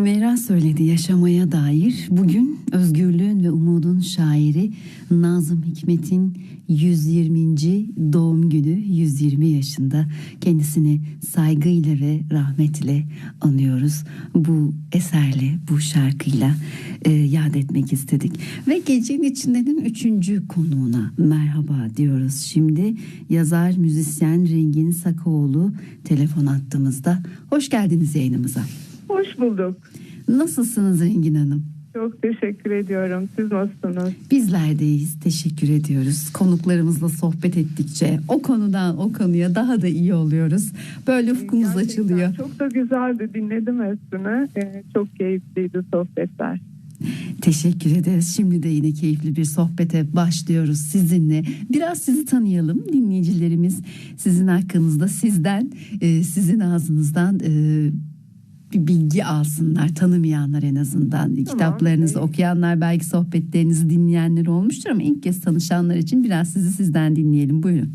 Meyra söyledi yaşamaya dair. Bugün özgürlüğün ve umudun şairi Nazım Hikmet'in 120. doğum günü 120 yaşında. Kendisini saygıyla ve rahmetle anıyoruz. Bu eserle, bu şarkıyla e, yad etmek istedik. Ve gecenin içindenin üçüncü konuğuna merhaba diyoruz. Şimdi yazar, müzisyen Rengin Sakaoğlu telefon attığımızda. Hoş geldiniz yayınımıza. Hoş bulduk. Nasılsınız Engin Hanım? Çok teşekkür ediyorum. Siz nasılsınız? Bizler deyiz. Teşekkür ediyoruz. Konuklarımızla sohbet ettikçe o konudan o konuya daha da iyi oluyoruz. Böyle ufkumuz Gerçekten açılıyor. Çok da güzeldi. Dinledim üstüne. Ee, çok keyifliydi sohbetler. Teşekkür ederiz. Şimdi de yine keyifli bir sohbete başlıyoruz sizinle. Biraz sizi tanıyalım. Dinleyicilerimiz sizin hakkınızda sizden, e, sizin ağzınızdan e, bir bilgi alsınlar. Tanımayanlar en azından. Kitaplarınızı evet. okuyanlar belki sohbetlerinizi dinleyenler olmuştur ama ilk kez tanışanlar için biraz sizi sizden dinleyelim. Buyurun.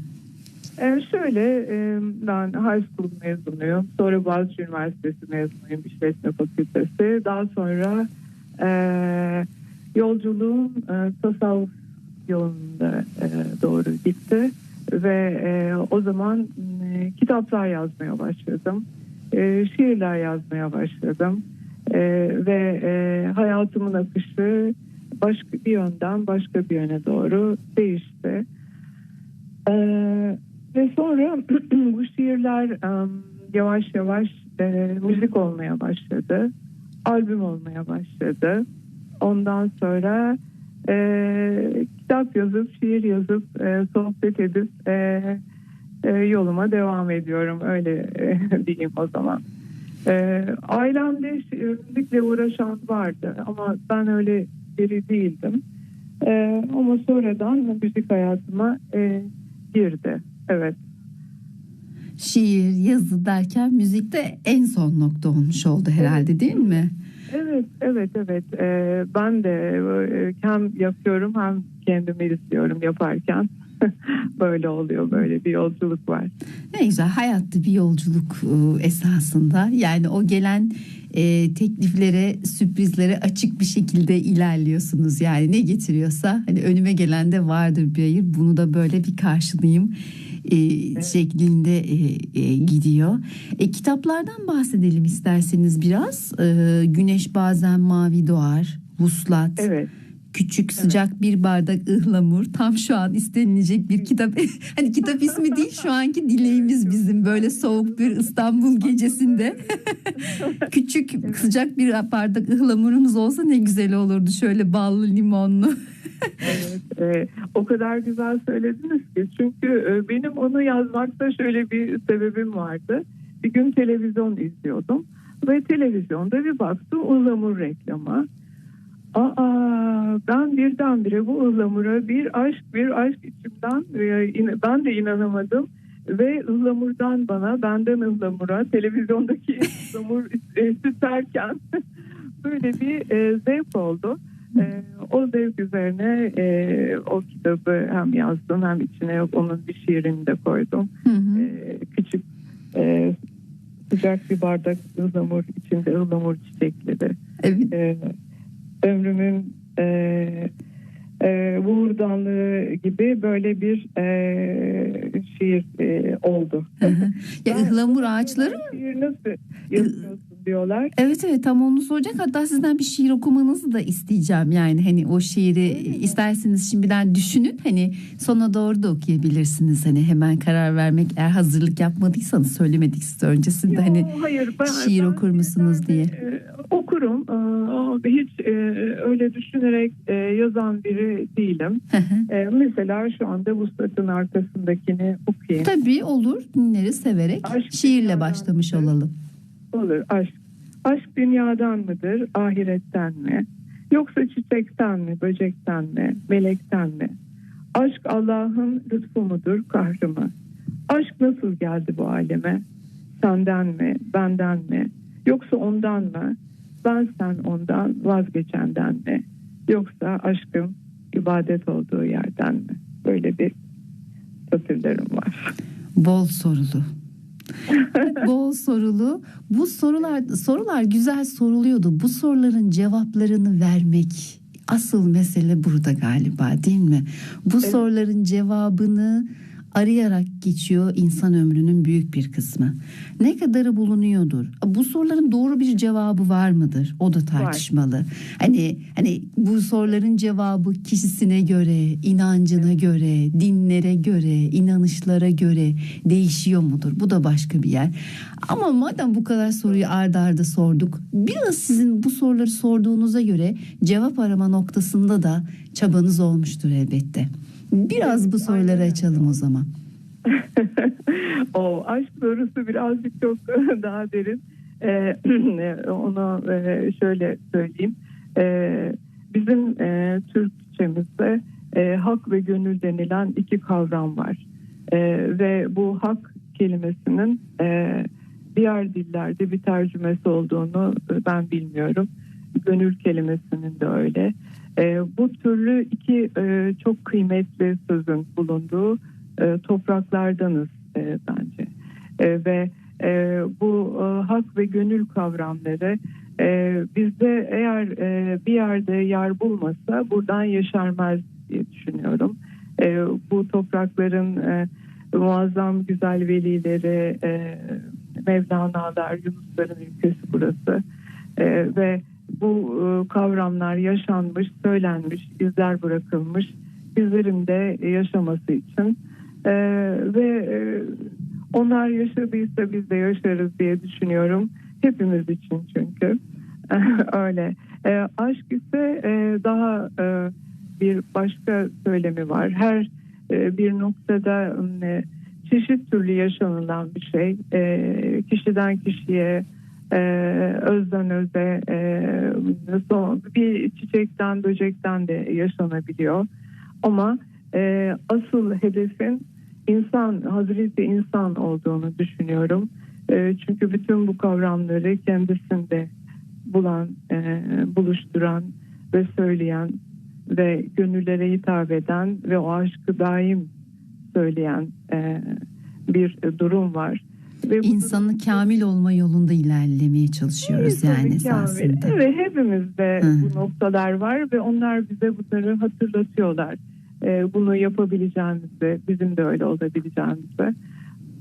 Ee, şöyle e, ben high school mezunuyum. Sonra Boğaziçi Üniversitesi mezunuyum. İşletme Fakültesi. Daha sonra e, yolculuğum e, tasavvuf yolunda e, doğru gitti. Ve e, o zaman e, kitaplar yazmaya başladım. E, şiirler yazmaya başladım. E, ve e, hayatımın akışı başka bir yönden başka bir yöne doğru değişti. Ee, ve sonra bu şiirler em, yavaş yavaş e, müzik olmaya başladı. Albüm olmaya başladı. Ondan sonra e, kitap yazıp, şiir yazıp, e, sohbet edip e, e, yoluma devam ediyorum. Öyle e, diyeyim o zaman. E, ailemde müzikle uğraşan vardı ama ben öyle biri değildim. E, ama sonradan müzik hayatıma e, girdi. Evet. Şiir, yazı derken müzikte en son nokta olmuş oldu herhalde değil mi? Evet, evet, evet. Ee, ben de hem yapıyorum hem kendimi izliyorum yaparken. böyle oluyor, böyle bir yolculuk var. Ne güzel hayatta bir yolculuk e, esasında yani o gelen e, tekliflere sürprizlere açık bir şekilde ilerliyorsunuz yani ne getiriyorsa hani önüme gelen de vardır bir hayır bunu da böyle bir karşılayayım e, şeklinde e, e, gidiyor. E, kitaplardan bahsedelim isterseniz biraz E, Güneş bazen mavi doğar Vuslat Evet. Küçük sıcak bir bardak ıhlamur tam şu an istenilecek bir kitap. hani kitap ismi değil şu anki dileğimiz bizim böyle soğuk bir İstanbul gecesinde. Küçük sıcak bir bardak ıhlamurumuz olsa ne güzel olurdu şöyle ballı limonlu. evet. Ee, o kadar güzel söylediniz ki. Çünkü e, benim onu yazmakta şöyle bir sebebim vardı. Bir gün televizyon izliyordum. Ve televizyonda bir baktım ıhlamur reklamı. Aa, ben birdenbire bu ıhlamura bir aşk bir aşk içimden e, ben de inanamadım ve ıhlamurdan bana benden ıhlamura televizyondaki ıhlamur süserken böyle bir e, zevk oldu. E, o zevk üzerine e, o kitabı hem yazdım hem içine onun bir şiirini de koydum. Hı hı. E, küçük e, sıcak bir bardak ıhlamur içinde ıhlamur çiçekleri evet. e, ömrümün e, e, buğurdanlığı gibi böyle bir e, şiir e, oldu. Hı hı. ya ıhlamur ağaçları Şiir nasıl yazıyorsun diyorlar. Evet evet tam onu soracak. Hatta sizden bir şiir okumanızı da isteyeceğim. Yani hani o şiiri isterseniz şimdiden düşünün. Hani sona doğru da okuyabilirsiniz. Hani hemen karar vermek eğer hazırlık yapmadıysanız söylemedik size öncesinde hani Yo, hayır, ben, şiir ben okur musunuz diye. E, okurum. E, ama hiç e, öyle düşünerek e, yazan biri değilim. Hı hı. E, mesela şu anda Vuslat'ın arkasındakini okuyayım. Tabii olur dinleriz severek. Aşk Şiirle başlamış mıdır? olalım. Olur aşk. Aşk dünyadan mıdır, ahiretten mi? Yoksa çiçekten mi, böcekten mi, melekten mi? Aşk Allah'ın lütfu mudur, kahrı mı? Aşk nasıl geldi bu aleme? Senden mi, benden mi? Yoksa ondan mı? Ben sen ondan vazgeçenden mi? Yoksa aşkım ibadet olduğu yerden mi? Böyle bir satırlarım var. Bol sorulu. Bol sorulu. Bu sorular sorular güzel soruluyordu. Bu soruların cevaplarını vermek asıl mesele burada galiba değil mi? Bu Evet. soruların cevabını arayarak geçiyor insan ömrünün büyük bir kısmı. Ne kadarı bulunuyordur? Bu soruların doğru bir cevabı var mıdır? O da tartışmalı. Hani hani bu soruların cevabı kişisine göre, inancına göre, dinlere göre, inanışlara göre değişiyor mudur? Bu da başka bir yer. Ama madem bu kadar soruyu ardarda arda sorduk, biraz sizin bu soruları sorduğunuza göre cevap arama noktasında da çabanız olmuştur elbette. Biraz bu soruları aynen. açalım o zaman. o aşk sorusu birazcık çok daha derin. Ee, onu e, şöyle söyleyeyim. Ee, bizim e, Türkçemizde e, hak ve gönül denilen iki kavram var. E, ve bu hak kelimesinin e, diğer dillerde bir tercümesi olduğunu e, ben bilmiyorum. Gönül kelimesinin de öyle. E, bu türlü iki e, çok kıymetli sözün bulunduğu e, topraklardanız e, bence. E, ve e, bu e, hak ve gönül kavramları e, bizde eğer e, bir yerde yer bulmasa buradan yaşarmaz diye düşünüyorum. E, bu toprakların e, muazzam güzel velileri, e, Mevlana'lar, Yunusların ülkesi burası. E, ve bu e, kavramlar yaşanmış, söylenmiş, izler bırakılmış. Bizlerin de yaşaması için e, ve e, onlar yaşadıysa biz de yaşarız diye düşünüyorum. Hepimiz için çünkü. Öyle. E, aşk ise e, daha e, bir başka söylemi var. Her e, bir noktada e, çeşit türlü yaşanılan bir şey. E, kişiden kişiye, e, özden öze, e, son, bir çiçekten, böcekten de yaşanabiliyor. Ama e, asıl hedefin insan, Hazreti insan olduğunu düşünüyorum. E, çünkü bütün bu kavramları kendisinde bulan, e, buluşturan ve söyleyen ve gönüllere hitap eden ve o aşkı daim söyleyen e, bir durum var. Ve İnsanı kamil olma yolunda ilerlemeye çalışıyoruz Tabii yani esasında. Evet hepimizde Hı. bu noktalar var ve onlar bize bunları hatırlatıyorlar. Ee, bunu yapabileceğimizi, bizim de öyle olabileceğimizi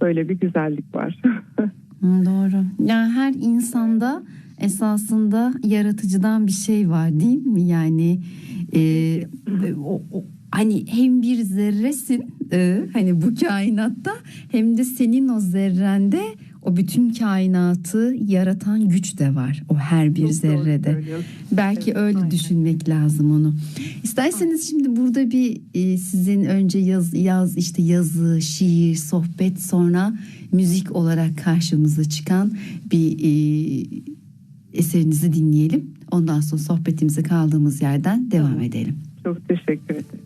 böyle bir güzellik var. Doğru. Yani her insanda esasında yaratıcıdan bir şey var değil mi? Yani e, o, o- hani hem bir zerresin e, hani bu kainatta hem de senin o zerrende o bütün kainatı yaratan güç de var. O her bir Çok zerrede. Belki Evet, öyle aynen. düşünmek lazım onu. İsterseniz şimdi burada bir e, sizin önce yaz, yaz işte yazı, şiir, sohbet sonra müzik olarak karşımıza çıkan bir e, eserinizi dinleyelim. Ondan sonra sohbetimize kaldığımız yerden devam Tamam. edelim. Çok teşekkür ederim.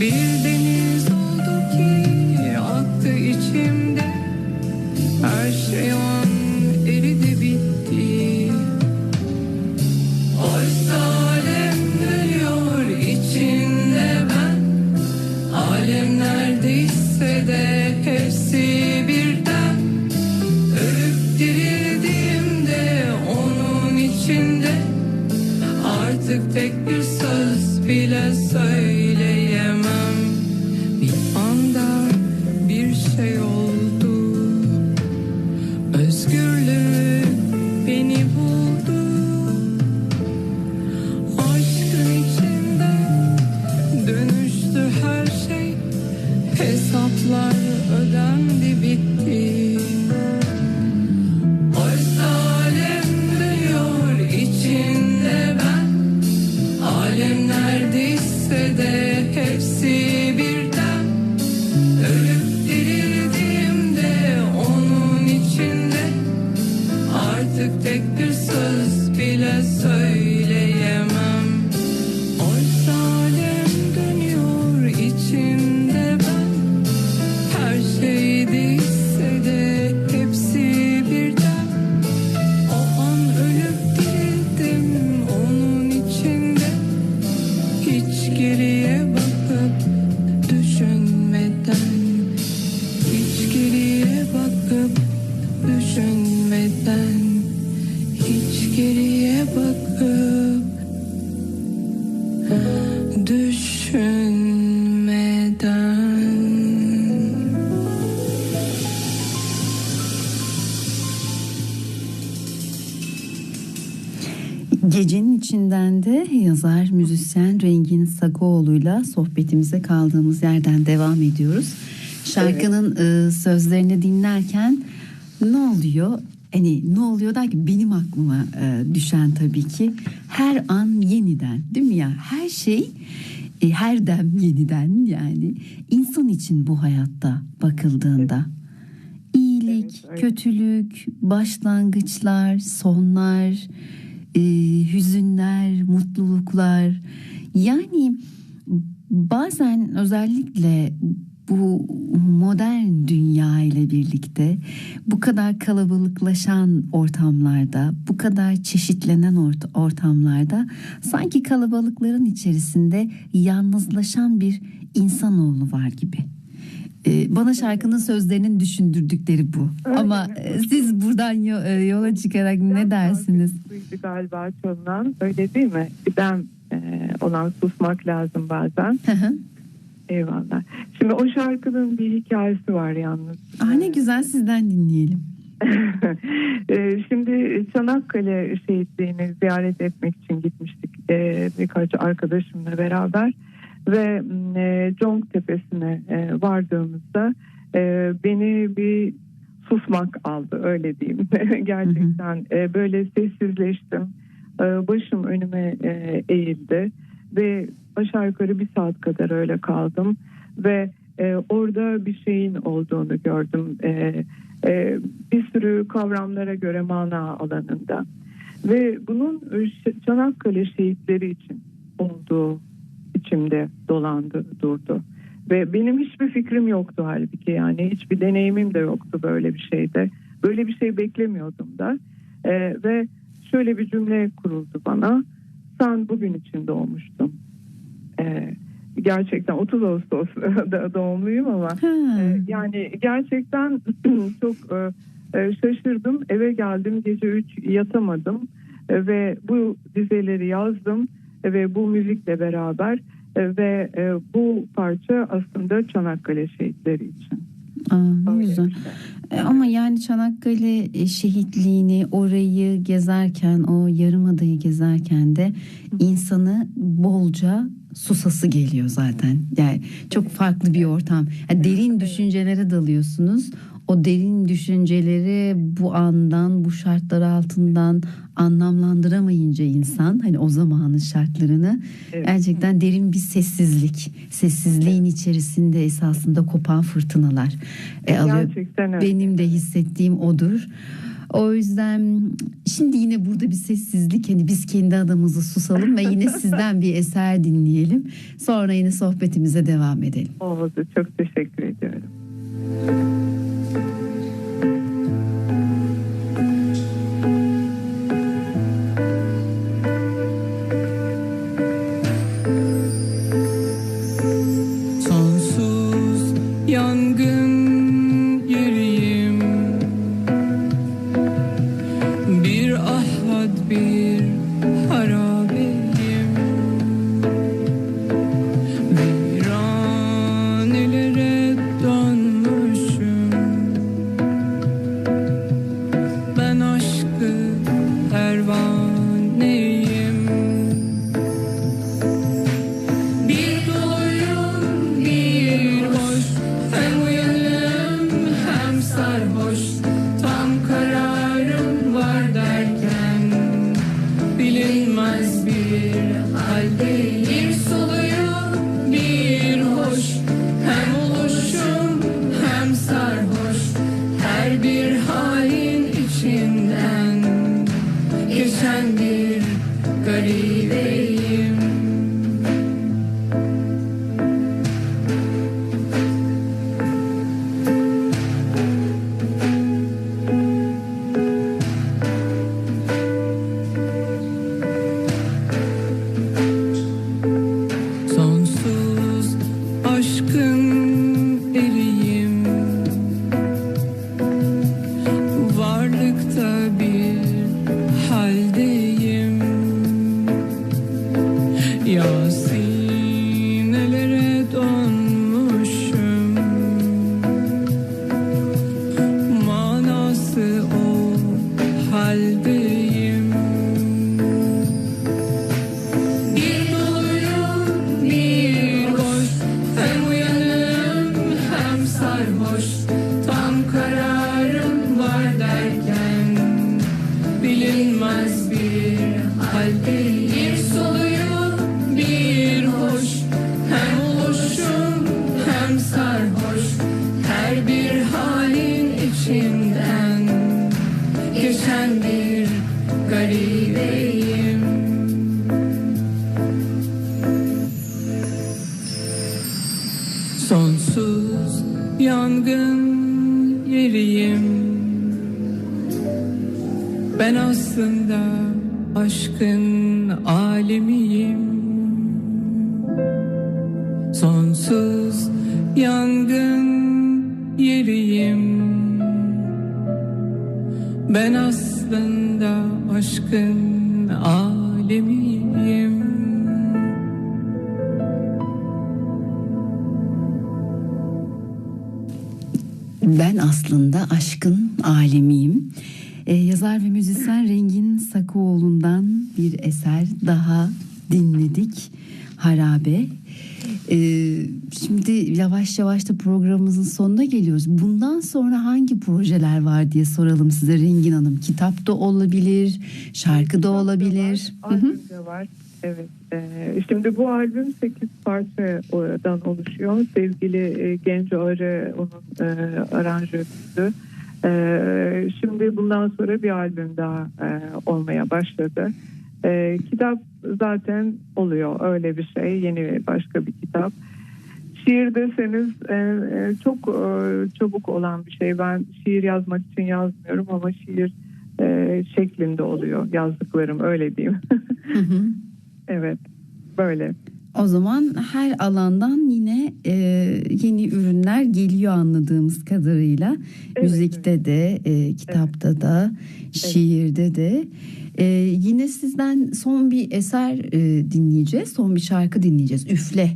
Bir dönüştü her şey. Hesaplar ödendi bitti Hiç geriye bakıp düşünmeden Hiç geriye bakıp düşünmeden Hiç geriye bakıp düşünmeden. Gecenin içinden de yazar, Sakoğlu'yla sohbetimize kaldığımız yerden devam ediyoruz. Şarkının e, sözlerini dinlerken ne oluyor? Hani ne oluyor derken benim aklıma e, düşen tabii ki her an yeniden değil mi ya? Her şey e, her dem yeniden yani insan için bu hayatta bakıldığında. İyilik, Evet, kötülük, başlangıçlar, sonlar, e, hüzünler, mutluluklar. Yani bazen özellikle bu modern dünya ile birlikte bu kadar kalabalıklaşan ortamlarda, bu kadar çeşitlenen ort- ortamlarda sanki kalabalıkların içerisinde yalnızlaşan bir insanoğlu var gibi. Ee, bana şarkının sözlerinin düşündürdükleri bu. Öyle Ama mi? e, siz buradan e, yola çıkarak ne dersiniz? Galiba çalınan öyle değil mi? Ben olan susmak lazım bazen. Hı hı. Eyvallah. Şimdi o şarkının bir hikayesi var yalnız. ah ne güzel sizden dinleyelim. Ee, Şimdi Çanakkale şehitliğini ziyaret etmek için gitmiştik ee, birkaç arkadaşımla beraber ve m, e, Conk Tepesi'ne e, vardığımızda e, beni bir susmak aldı öyle diyeyim gerçekten böyle sessizleştim başım önüme eğildi ve aşağı yukarı bir saat kadar öyle kaldım. Ve e, orada bir şeyin olduğunu gördüm. E, e, bir sürü kavramlara göre mana alanında. Ve bunun Ş- Çanakkale şehitleri için olduğu içimde dolandı durdu. Ve benim hiçbir fikrim yoktu halbuki. Yani hiçbir deneyimim de yoktu böyle bir şeyde. Böyle bir şey beklemiyordum da. E, ve şöyle bir cümle kuruldu bana sen bugün için doğmuştun E, gerçekten 30 Ağustos doğumluyum ama ee, yani gerçekten çok e, e, şaşırdım. Eve geldim gece 3 yatamadım E, ve bu dizeleri yazdım E, ve bu müzikle beraber e, ve e, bu parça aslında Çanakkale şehitleri için. Aa, ne Öyle güzel. bir şey. E, Ama yani Çanakkale e, şehitliğini orayı gezerken o yarımadayı gezerken de insanı bolca susası geliyor zaten. Yani çok farklı bir ortam. Yani derin düşüncelere dalıyorsunuz. O derin düşünceleri bu andan, bu şartlar altından anlamlandıramayınca insan hani o zamanın şartlarını Evet. gerçekten derin bir sessizlik. Sessizliğin içerisinde esasında kopan fırtınalar e, alıyor. Gerçekten. Benim de hissettiğim odur. O yüzden şimdi yine burada bir sessizlik hani biz kendi adamımızı susalım ve yine sizden bir eser dinleyelim. Sonra yine sohbetimize devam edelim. Oldu. Çok teşekkür ediyorum. be. Bir Sonsuz yangın yeriyim. Ben aslında aşkın alemiyim. Sonsuz yangın yeriyim. Ben aslında aşkın alemiyim Ben aslında aşkın alemiyim. Ee, yazar ve müzisyen Rengin Sakoğlu'ndan bir eser daha dinledik. Harabe. Ee, şimdi yavaş yavaş da programımızın sonuna geliyoruz. Bundan sonra hangi projeler var diye soralım size Rengin Hanım. Kitap da olabilir, şarkı da olabilir. Albüm de var. Evet. e, şimdi bu albüm 8 parçadan oluşuyor. Sevgili e, Genco Arı onun e, aranjörüydü. E, şimdi bundan sonra bir albüm daha e, olmaya başladı. E, kitap zaten oluyor öyle bir şey. Yeni başka bir kitap. Şiir deseniz e, e, çok e, çabuk olan bir şey. Ben şiir yazmak için yazmıyorum ama şiir e, şeklinde oluyor yazdıklarım öyle diyeyim. Hı hı. evet böyle. O zaman her alandan yine e, yeni ürünler geliyor anladığımız kadarıyla. Evet, Müzikte de, e, kitapta da, şiirde de. E, yine sizden son bir eser e, dinleyeceğiz. Son bir şarkı dinleyeceğiz. Üfle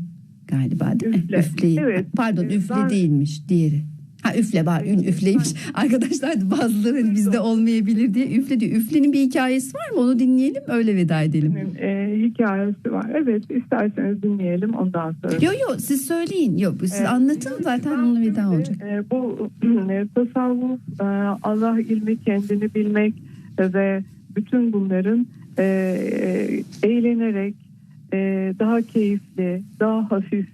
galiba değil mi? Üfle. Üfleyi. Evet. Pardon Ee, üfle ben- değilmiş diğeri. Ha üfle var. Ün üfleymiş. Arkadaşlar da bazıları hani bizde olmayabilir diye üfle diyor. Üflenin bir hikayesi var mı? Onu dinleyelim öyle veda edelim. Bunun e, hikayesi var. Evet isterseniz dinleyelim ondan sonra. Yo yo siz söyleyin. Yok siz Ee, anlatın zaten onunla veda olacak. e, bu e, tasavvuf, e, Allah ilmi kendini bilmek ve bütün bunların e, e, eğlenerek e, daha keyifli, daha hafif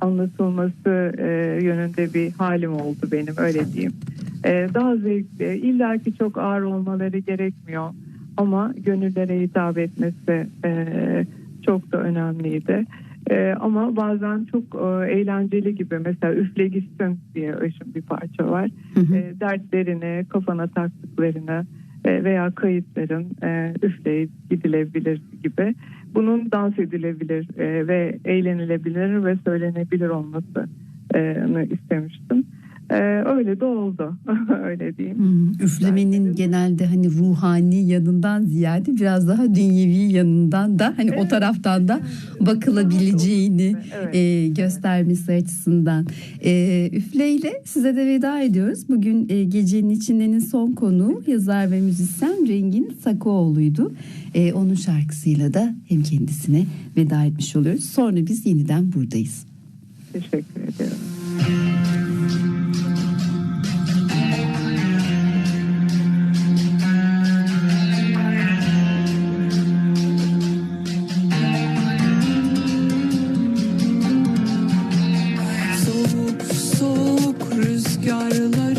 anlatılması e, yönünde bir halim oldu benim öyle diyeyim. E, daha zevkli, illaki çok ağır olmaları gerekmiyor ama gönüllere hitap etmesi e, çok da önemliydi. E, ama bazen çok e, eğlenceli gibi mesela üfle gitsin diye Işın bir parça var. Hı hı. E, dertlerini, kafana taktıklarını veya kayıtların e, üfleyip gidilebilir gibi. Bunun dans edilebilir e, ve eğlenilebilir ve söylenebilir olmasını istemiştim. E, öyle de oldu. öyle diyeyim. Üflemenin de- genelde hani ruhani yanından ziyade biraz daha dünyevi yanından da hani o Evet. taraftan da bakılabileceğini Evet. e, göstermesi açısından. E, üfleyle size de veda ediyoruz. Bugün e, gecenin içindenin son konuğu yazar ve müzisyen Rengin Sakoğlu'ydu. E, onun şarkısıyla da hem kendisine veda etmiş oluyoruz. Sonra biz yeniden buradayız. Teşekkür ederim. rüzgarlar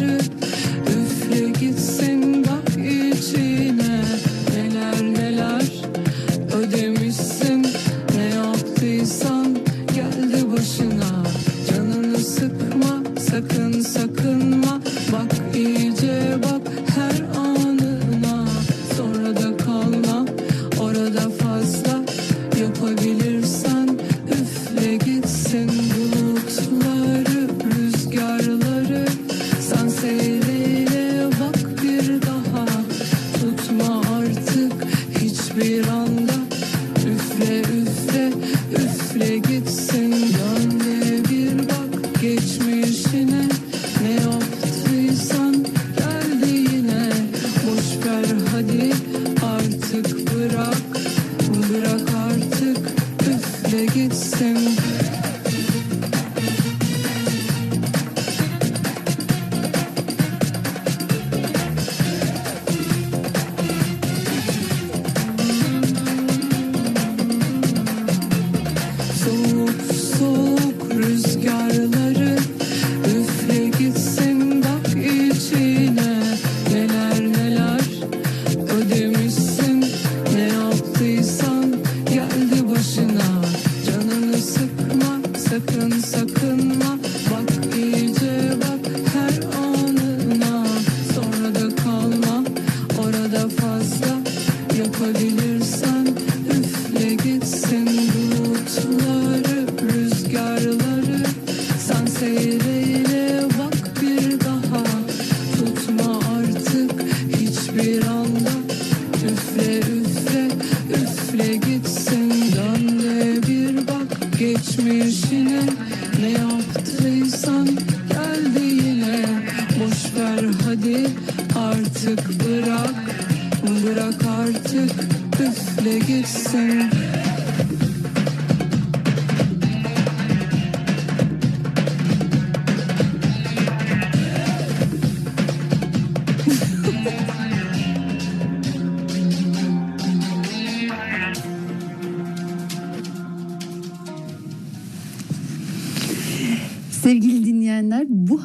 sakın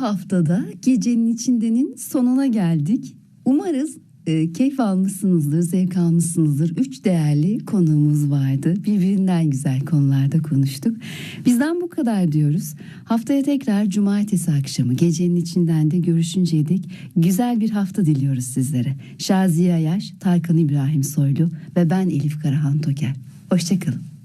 haftada gecenin içindenin sonuna geldik. Umarız e, keyif almışsınızdır, zevk almışsınızdır. Üç değerli konuğumuz vardı. Birbirinden güzel konularda konuştuk. Bizden bu kadar diyoruz. Haftaya tekrar cumartesi akşamı gecenin içinden de görüşünceye dek güzel bir hafta diliyoruz sizlere. Şaziye Yaş, Tarkan İbrahim Soylu ve ben Elif Karahan Toker. Hoşçakalın.